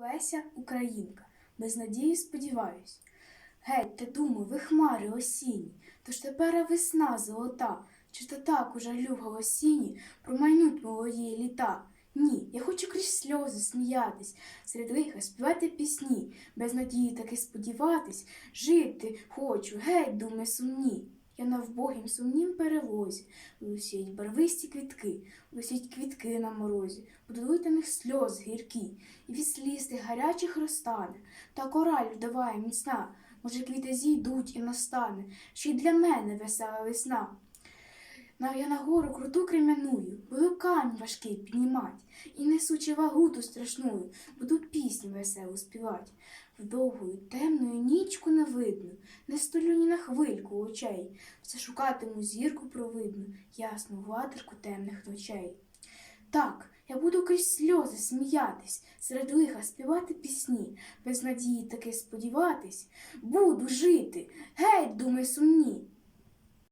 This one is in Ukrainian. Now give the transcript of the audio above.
Леся Українка, без надії сподіваюсь. Геть, та думаю, ви хмари осінні, тож тепер весна золота, чи то так у жалю голосіні промайнуть молоді літа. Ні, я хочу крізь сльози сміятись, серед лиха співати пісні, без надії таки сподіватись, жити хочу, геть, думи сумні. Я на вбогім сумнім перевозі, Лусіть барвисті квітки, лусіть квітки на морозі, будуть на них сльоз гіркі, і від сліз гарячих розтане, та кораль вдаває міцна, може, квіти зійдуть і настане, ще й для мене весела весна. На я на гору круту крем'яную, буду камінь важкий піднімать, і несучи вагу ту страшную, буду пісню веселу співать. В довгою темною нічку не видно, не столю ні на хвильку очей, все шукатиму зірку провидну, ясну ватерку темних ночей. Так, я буду крізь сльози сміятись, серед лиха співати пісні, без надії таки сподіватись. Буду жити,